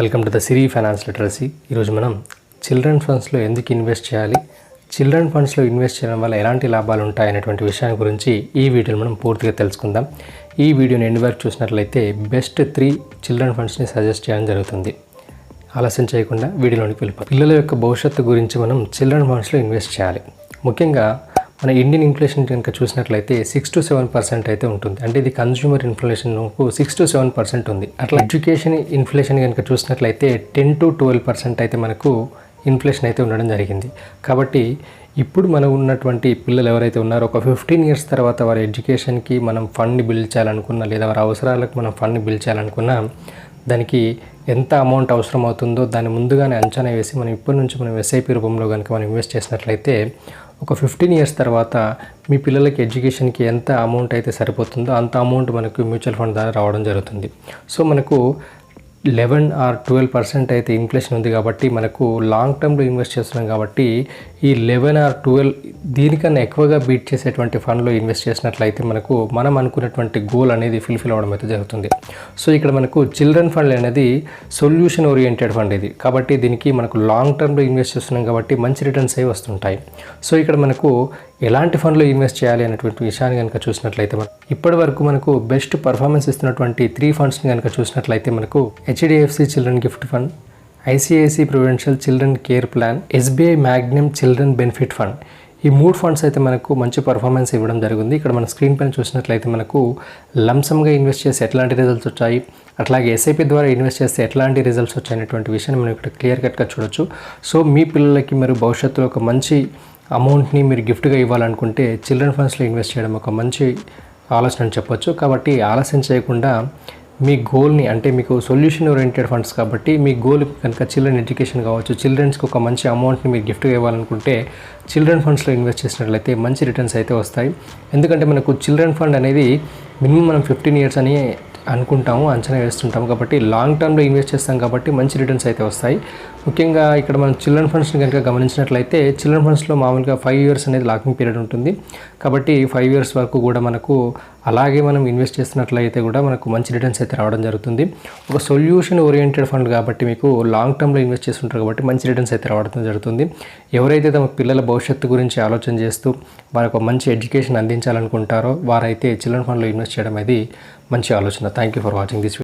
Welcome to the Siri finance literacy. ఈరోజు మనం children ఫండ్స్లో ఎందుకు ఇన్వెస్ట్ చేయాలి? చిల్డ్రన్ ఫండ్స్లో ఇన్వెస్ట్ చేయడం వల్ల ఎలాంటి లాభాలు ఉంటాయి అనేటువంటి విషయాన్ని గురించి ఈ వీడియోలో మనం పూర్తిగా తెలుసుకుందాం. ఈ వీడియోని ఎండ్ వరకు చూసినట్లయితే బెస్ట్ త్రీ చిల్డ్రన్ ఫండ్స్ని సజెస్ట్ చేయడం జరుగుతుంది. ఆలస్యం చేయకుండా వీడియోలోనికి వెళ్ళిపో పిల్లల యొక్క భవిష్యత్తు గురించి మనం చిల్డ్రన్ ఫండ్స్లో ఇన్వెస్ట్ చేయాలి. ముఖ్యంగా మన ఇండియన్ ఇన్ఫ్లేషన్ కనుక చూసినట్లయితే సిక్స్ టు సెవెన్ పర్సెంట్ అయితే ఉంటుంది. అంటే ఇది కన్స్యూమర్ ఇన్ఫ్లేషన్కు సిక్స్ టు సెవెన్ పర్సెంట్ ఉంది. అట్లా ఎడ్యుకేషన్ ఇన్ఫ్లేషన్ కనుక చూసినట్లయితే టెన్ టు ట్వెల్వ్ పర్సెంట్ అయితే మనకు ఇన్ఫ్లేషన్ అయితే ఉండడం జరిగింది. కాబట్టి ఇప్పుడు మనం ఉన్నటువంటి పిల్లలు ఎవరైతే ఉన్నారో ఒక ఫిఫ్టీన్ ఇయర్స్ తర్వాత వారి ఎడ్యుకేషన్కి మనం ఫండ్ని బిల్డ్ చేయాలనుకున్నా లేదా వారి అవసరాలకు మనం ఫండ్ని బిల్డ్ చేయాలనుకున్నా దానికి ఎంత అమౌంట్ అవసరం అవుతుందో దాన్ని ముందుగానే అంచనా వేసి మనం ఇప్పటి నుంచి మనం ఎస్ఐపి రూపంలో కనుక మనం ఇన్వెస్ట్ చేసినట్లయితే ఒక ఫిఫ్టీన్ ఇయర్స్ తర్వాత మీ పిల్లలకి ఎడ్యుకేషన్కి ఎంత అమౌంట్ అయితే సరిపోతుందో అంత అమౌంట్ మనకు మ్యూచువల్ ఫండ్ ద్వారా రావడం జరుగుతుంది. సో మనకు లెవెన్ ఆర్ ట్వెల్వ్ పర్సెంట్ అయితే ఇన్ఫ్లేషన్ ఉంది కాబట్టి మనకు లాంగ్ టర్మ్లో ఇన్వెస్ట్ చేస్తున్నాం కాబట్టి ఈ లెవెన్ ఆర్ ట్వెల్వ్ దీనికన్నా ఎక్కువగా బీట్ చేసేటువంటి ఫండ్లో ఇన్వెస్ట్ చేసినట్లయితే మనకు మనం అనుకున్నటువంటి గోల్ అనేది ఫుల్ఫిల్ అవ్వడం అయితే జరుగుతుంది. సో ఇక్కడ మనకు చిల్డ్రన్ ఫండ్ అనేది సొల్యూషన్ ఓరియంటెడ్ ఫండ్ ఇది. కాబట్టి దీనికి మనకు లాంగ్ టర్మ్లో ఇన్వెస్ట్ చేస్తున్నాం కాబట్టి మంచి రిటర్న్స్ అవి వస్తుంటాయి. సో ఇక్కడ మనకు ఎలాంటి ఫండ్లో ఇన్వెస్ట్ చేయాలి అనేటువంటి విషయాన్ని కనుక చూసినట్లయితే మనం ఇప్పటి వరకు మనకు బెస్ట్ పర్ఫార్మెన్స్ ఇస్తున్నటువంటి త్రీ ఫండ్స్ని కనుక చూసినట్లయితే మనకు HDFC children gift fund ICICI Prudential children care plan SBI Magnum children benefit fund. ఈ మూడు ఫండ్స్ అయితే మనకు మంచి పర్ఫార్మెన్స్ ఇవ్వడం జరిగింది. ఇక్కడ మన స్క్రీన్ పైన చూసినట్లయితే మనకు లంసమ్గా ఇన్వెస్ట్ చేసి ఎట్లాంటి రిజల్ట్స్ వచ్చాయి అట్లాగే ఎస్ఐపి ద్వారా ఇన్వెస్ట్ చేస్తే ఎట్లాంటి రిజల్ట్స్ వచ్చాయనేటువంటి విషయాన్ని మనం ఇక్కడ క్లియర్ కట్గా చూడొచ్చు. సో మీ పిల్లలకి మీరు భవిష్యత్తులో ఒక మంచి అమౌంట్ని మీరు గిఫ్ట్గా ఇవ్వాలనుకుంటే చిల్డ్రన్ ఫండ్స్లో ఇన్వెస్ట్ చేయడం ఒక మంచి ఆలోచన అని చెప్పొచ్చు. కాబట్టి ఆలస్యం చేయకుండా మీ గోల్ని అంటే మీకు సొల్యూషన్ ఓరియంటెడ్ ఫండ్స్ కాబట్టి మీ గోల్ కనుక చిల్డ్రన్ ఎడ్యుకేషన్ కావచ్చు చిల్డ్రన్స్కి ఒక మంచి అమౌంట్ని మీరు గిఫ్ట్గా ఇవ్వాలనుకుంటే చిల్డ్రన్ ఫండ్స్లో ఇన్వెస్ట్ చేసినట్లయితే మంచి రిటర్న్స్ అయితే వస్తాయి. ఎందుకంటే మనకు చిల్డ్రన్ ఫండ్ అనేది మినిమం మనం ఫిఫ్టీన్ ఇయర్స్ అని అనుకుంటాము అంచనా వేస్తుంటాము. కాబట్టి లాంగ్ టర్మ్లో ఇన్వెస్ట్ చేస్తాం కాబట్టి మంచి రిటర్న్స్ అయితే వస్తాయి. ముఖ్యంగా ఇక్కడ మనం చిల్డ్రన్ ఫండ్స్ని కనుక గమనించినట్లయితే చిల్డ్రన్ ఫండ్స్లో మామూలుగా ఫైవ్ ఇయర్స్ అనేది లాకింగ్ పీరియడ్ ఉంటుంది. కాబట్టి ఫైవ్ ఇయర్స్ వరకు కూడా మనకు అలాగే మనం ఇన్వెస్ట్ చేస్తున్నట్లయితే కూడా మనకు మంచి రిటర్న్స్ అయితే రావడం జరుగుతుంది. ఒక సొల్యూషన్ ఓరియంటెడ్ ఫండ్ కాబట్టి మీకు లాంగ్ టర్మ్లో ఇన్వెస్ట్ చేస్తుంటారు కాబట్టి మంచి రిటర్న్స్ అయితే రావడం జరుగుతుంది. ఎవరైతే తమ పిల్లల భవిష్యత్తు గురించి ఆలోచన చేస్తూ వారికి ఒక మంచి ఎడ్యుకేషన్ అందించాలనుకుంటారో వారైతే చిల్డ్రన్ ఫండ్లో ఇన్వెస్ట్ చేయడం అనేది మంచి ఆలోచన. Thank you for watching this